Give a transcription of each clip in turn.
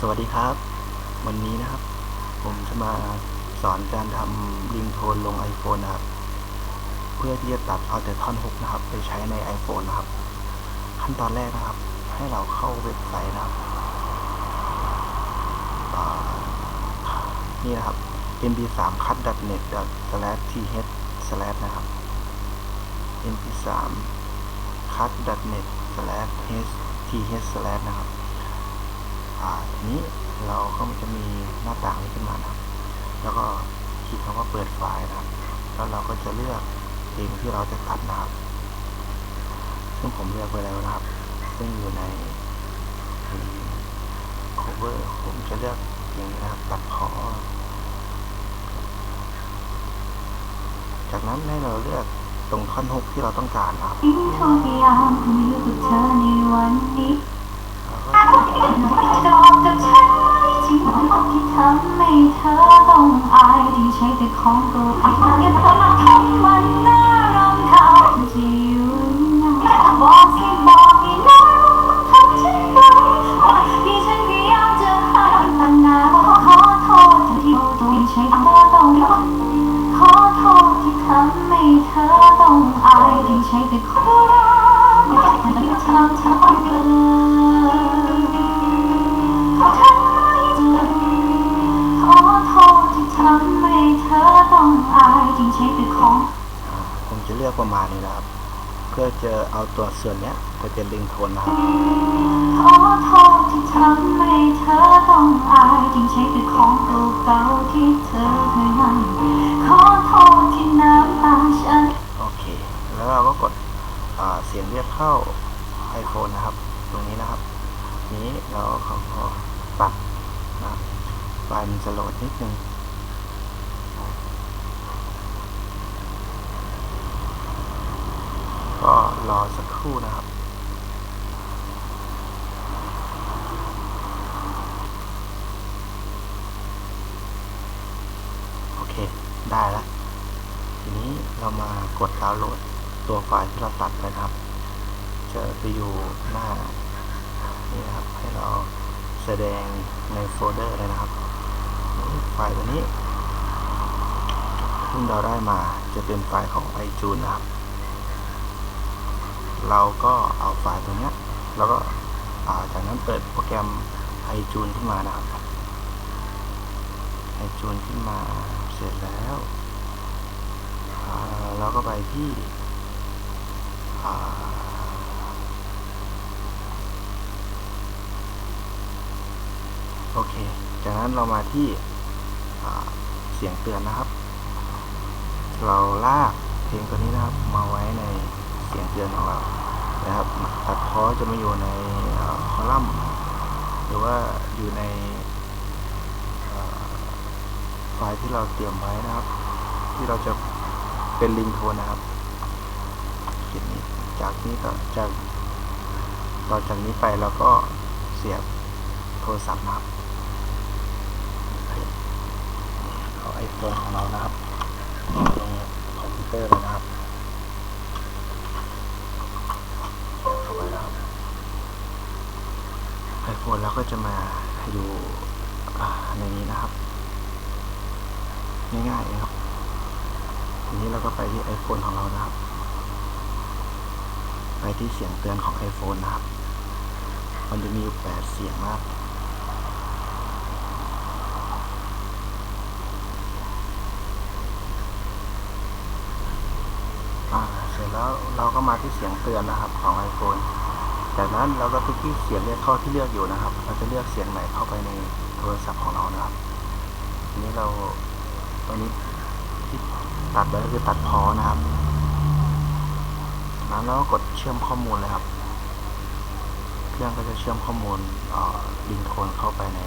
สวัสดีครับ วันนี้นะครับ ผมจะมาสอนการทำริงโทนลง iPhone นะครับ เพื่อที่จะตัดเอาแต่ท่อนฮุกนะครับ ไปใช้ใน iPhone นะครับ ขั้นตอนแรกนะครับ ให้เราเข้าเว็บไซต์นะครับนี่นะครับ mp3 cut net th slash นะครับ mp3 cut net th slash นะครับ่าทีนี้เราก็จะมีหน้าต่างนี้ขึ้นมานะครับ แล้วก็คลิกคำว่าเปิดไฟล์นะครับ แล้วเราก็จะเลือกเพลงที่เราจะตัดนะครับ ซึ่งผมเลือกไว้แล้วนะครับ ซึ่งอยู่ใน cover ผมจะเลือกเพลงนี้นะครับ ตัดขอ จากนั้นให้เราเลือกตรงท่อนฮุกที่เราต้องการนะครับ อต้องอายที่ใช้แต่ของตัวเองอย่าทำให้มันน่ารำคาญจะอยู่ยังบอกสิบอกให้นทำฉันไว้ที่ฉันพยายามจะห้ามตั้งนานขอโทษที่ต้องใช้เธอต้องขอโทษที่ทำให้เธอต้องอายที่ใช้แต่ของ ผมจะเลือกประมาณนี้นะครับ เพื่อจะเอาตัวส่วนเนี้ยไปเป็นริงโทนนะครับขอโทษที่ทำให้เธอต้องอายที่ใช้แต่ของเก่าๆที่เธอเคยให้ขอโทษที่น้ำตาฉันโอเค แล้วเราก็กดอ่าเสียงเรียกเข้า iPhone นะครับ ตรงนี้นะครับ นี้เราขอขอตัดนะครับไฟล์มันจะโหลดนิดนึง ก็ อสักครู่นะครับ โอเค ได้แล้วทีนี้เรามากดดาวน์โหลดตัวไฟล์ที่เราตัดไปนะครับ จะไปอยู่หน้านี่นะครับ ให้เราแสดงในโฟลเดอร์เลยนะครับไฟล์ตัวนี้ซึ่เราได้มาจะเป็นไฟล์ของ iTunes นะครับ เราก็เอาไฟล์ตัวเนี้ยแล้วก็จากนั้นเปิดโปรแกรม iTunes ขึ้นมานะครับ iTunes ขึ้นมาเสร็จแล้วเราก็ไปที่โอเค จากนั้นเรามาที่เสียงเตือนนะครับ เราลากเพลงตัวนี้นะครับมาไว้ใน สียงเตือนของเรานะครับตัดเพอจะมาอยู่ในคอลัมน์หรือว่าอยู่ในอ่าไฟล์ที่เราเตรียมไว้นะครับ ที่เราจะเป็นลิงโทนนะครับคลิปนี้จากนี้ก็จากต่อจากนี้ไปเราก็เสียบโทรศัพท์นะครับเอาไอโฟนของเรานะครับลงคอมพิวเตอร์เลยนะครับ ไอโฟนเราก็จะมาอยู่ในนี้นะครับ ง่ายๆนะครับทีนี้เราก็ไปที่ iPhone ของเรานะครับ ไปที่เสียงเตือนของ iPhone นะครับ มันจะมีอยู่แปดเสียงนะครับเสร็จแล้วเราก็มาที่เสียงเตือนนะครับของ iPhone จากนั้นเราก็ไปที่เสียงเรียกข้าที่เลือกอยู่นะครับ เราจะเลือกเสียงไหนเข้าไปในโทรศัพท์ของเรานะครับนี้เราตอนนี้ที่ตัดไว้ก็คือตัดพอนะครับจากนั้นเราก็กดเชื่อมข้อมูลเลยครับ เครื่องก็จะเชื่อมข้อมูลลิงโทนเข้าไปใน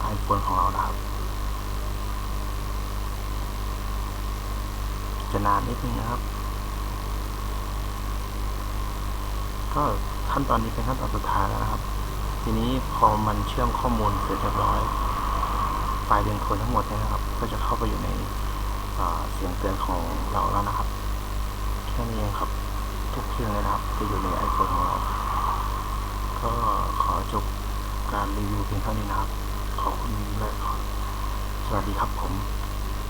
ไอโฟนของเรานะครับ จะนานนิดนึงนะครับ ก็ขั้นตอนนี้เป็นขั้นตอนสุดท้ายแล้วนะครับ ทีนี้พอมันเชื่อมข้อมูลเสร็จเรียบร้อยไฟล์เรียงโทนทั้งหมดเนี่ยนะครับ ก็จะเข้าไปอยู่ในเสียงเตือนของเราแล้วนะครับแค่นี้เองครับ ทุกเครื่องเลยนะครับจะอยู่ใน iPhone ของเรา ก็ขอจบการรีวิวเพียงเท่านี้นะครับ ขอบคุณและสวัสดีครับผม